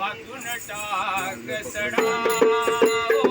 वाकून टाक सडा ओ,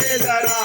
వేదరా